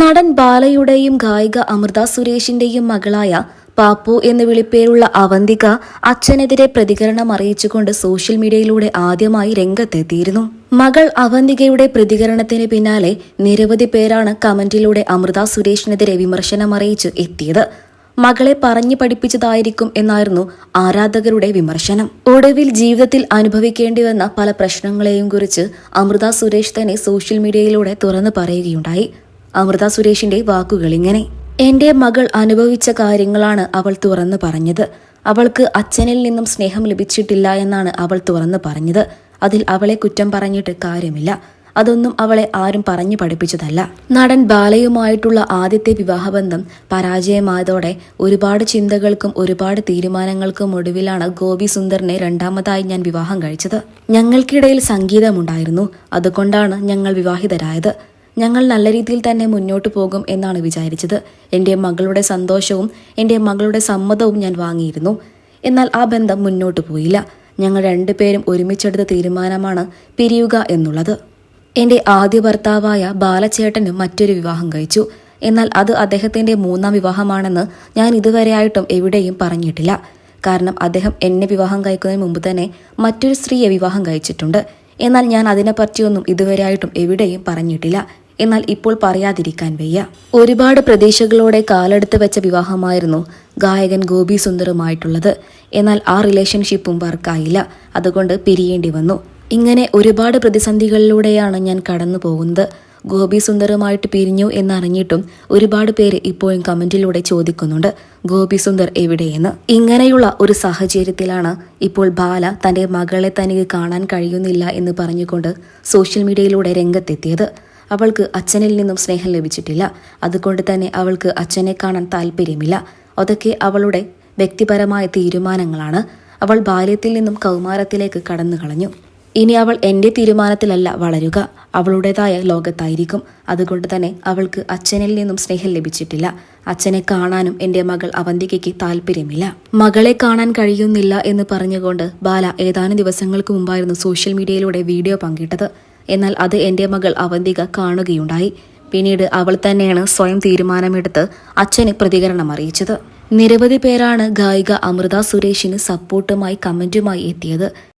നടൻ ബാലയുടെയും ഗായിക അമൃത സുരേഷിന്റെയും മകളായ പാപ്പു എന്ന വിളിപ്പേരുള്ള അവന്തിക അച്ഛനെതിരെ പ്രതികരണം അറിയിച്ചുകൊണ്ട് സോഷ്യൽ മീഡിയയിലൂടെ ആദ്യമായി രംഗത്തെത്തിയിരുന്നു. മകൾ അവന്തികയുടെ പ്രതികരണത്തിന് പിന്നാലെ നിരവധി പേരാണ് കമന്റിലൂടെ അമൃത സുരേഷിനെതിരെ വിമർശനം അറിയിച്ച് എത്തിയത്. മകളെ പറഞ്ഞു പഠിപ്പിച്ചതായിരിക്കും എന്നായിരുന്നു ആരാധകരുടെ വിമർശനം. ഒടുവിൽ ജീവിതത്തിൽ അനുഭവിക്കേണ്ടി വന്ന പല പ്രശ്നങ്ങളെയും കുറിച്ച് അമൃത സുരേഷ് തന്നെ സോഷ്യൽ മീഡിയയിലൂടെ തുറന്നു പറയുകയുണ്ടായി. അമൃത സുരേഷിന്റെ വാക്കുകൾ ഇങ്ങനെ. എന്റെ മകൾ അനുഭവിച്ച കാര്യങ്ങളാണ് അവൾ തുറന്നു പറഞ്ഞത്. അവൾക്ക് അച്ഛനിൽ നിന്നും സ്നേഹം ലഭിച്ചിട്ടില്ല എന്നാണ് അവൾ തുറന്നു പറഞ്ഞത്. അതിൽ അവളെ കുറ്റം പറഞ്ഞിട്ട് കാര്യമില്ല. അതൊന്നും അവളെ ആരും പറഞ്ഞു പഠിപ്പിച്ചതല്ല. നടൻ ബാലയുമായിട്ടുള്ള ആദ്യത്തെ വിവാഹബന്ധം പരാജയമായതോടെ ഒരുപാട് ചിന്തകൾക്കും ഒരുപാട് തീരുമാനങ്ങൾക്കും ഒടുവിലാണ് ഗോപി സുന്ദറിനെ രണ്ടാമതായി ഞാൻ വിവാഹം കഴിച്ചത്. ഞങ്ങൾക്കിടയിൽ സംഗീതമുണ്ടായിരുന്നു. അതുകൊണ്ടാണ് ഞങ്ങൾ വിവാഹിതരായത്. ഞങ്ങൾ നല്ല രീതിയിൽ തന്നെ മുന്നോട്ട് പോകും എന്നാണ് വിചാരിച്ചത്. എന്റെ മകളുടെ സന്തോഷവും എന്റെ മകളുടെ സമ്മതവും ഞാൻ വാങ്ങിയിരുന്നു. എന്നാൽ ആ ബന്ധം മുന്നോട്ട് പോയില്ല. ഞങ്ങൾ രണ്ടുപേരും ഒരുമിച്ചെടുത്ത തീരുമാനമാണ് പിരിയുക എന്നുള്ളത്. എന്റെ ആദ്യ ഭർത്താവായ ബാലചേട്ടനും മറ്റൊരു വിവാഹം കഴിച്ചു. എന്നാൽ അത് അദ്ദേഹത്തിന്റെ മൂന്നാം വിവാഹമാണെന്ന് ഞാൻ ഇതുവരെയായിട്ടും എവിടെയും പറഞ്ഞിട്ടില്ല. കാരണം അദ്ദേഹം എന്നെ വിവാഹം കഴിക്കുന്നതിന് മുമ്പ് തന്നെ മറ്റൊരു സ്ത്രീയെ വിവാഹം കഴിച്ചിട്ടുണ്ട്. എന്നാൽ ഞാൻ അതിനെപ്പറ്റിയൊന്നും ഇതുവരെയായിട്ടും എവിടെയും പറഞ്ഞിട്ടില്ല. എന്നാൽ ഇപ്പോൾ പറയാതിരിക്കാൻ വയ്യ. ഒരുപാട് പ്രതീക്ഷകളോടെ കാലെടുത്ത് വെച്ച വിവാഹമായിരുന്നു ഗായകൻ ഗോപി സുന്ദറുമായിട്ടുള്ളത്. എന്നാൽ ആ റിലേഷൻഷിപ്പും വർക്കായില്ല. അതുകൊണ്ട് പിരിയേണ്ടി വന്നു. ഇങ്ങനെ ഒരുപാട് പ്രതിസന്ധികളിലൂടെയാണ് ഞാൻ കടന്നു പോകുന്നത്. ഗോപി സുന്ദറുമായിട്ട് പിരിഞ്ഞു എന്നറിഞ്ഞിട്ടും ഒരുപാട് പേര് ഇപ്പോഴും കമന്റിലൂടെ ചോദിക്കുന്നുണ്ട് ഗോപി സുന്ദർ എവിടെയെന്ന്. ഇങ്ങനെയുള്ള ഒരു സാഹചര്യത്തിലാണ് ഇപ്പോൾ ബാല തന്റെ മകളെ തനിക്ക് കാണാൻ കഴിയുന്നില്ല എന്ന് പറഞ്ഞുകൊണ്ട് സോഷ്യൽ മീഡിയയിലൂടെ രംഗത്തെത്തിയത്. അവൾക്ക് അച്ഛനിൽ നിന്നും സ്നേഹം ലഭിച്ചിട്ടില്ല. അതുകൊണ്ട് തന്നെ അവൾക്ക് അച്ഛനെ കാണാൻ താല്പര്യമില്ല അതൊക്കെ അവളുടെ വ്യക്തിപരമായ തീരുമാനങ്ങളാണ്. അവൾ ബാല്യത്തിൽ നിന്നും കൗമാരത്തിലേക്ക് കടന്നു കളഞ്ഞു ഇനി അവൾ എന്റെ തീരുമാനത്തിലല്ല വളരുക. അവളുടേതായ ലോകത്തായിരിക്കും. അതുകൊണ്ട് തന്നെ അവൾക്ക് അച്ഛനിൽ നിന്നും സ്നേഹം ലഭിച്ചിട്ടില്ല. അച്ഛനെ കാണാനും എന്റെ മകൾ അവന്തികയ്ക്ക് താല്പര്യമില്ല മകളെ കാണാൻ കഴിയുന്നില്ല എന്ന് പറഞ്ഞുകൊണ്ട് ബാല ഏതാനും ദിവസങ്ങൾക്ക് മുമ്പായിരുന്നു സോഷ്യൽ മീഡിയയിലൂടെ വീഡിയോ പങ്കിട്ടത്. എന്നാൽ അത് എന്റെ മകൾ അവന്തിക കാണുകയുണ്ടായി. പിന്നീട് അവൾ തന്നെയാണ് സ്വയം തീരുമാനമെടുത്ത് അച്ഛന് പ്രതികരണം അറിയിച്ചത്. നിരവധി പേരാണ് ഗായിക അമൃത സുരേഷിന് സപ്പോർട്ടുമായി കമന്റുമായി എത്തിയത്.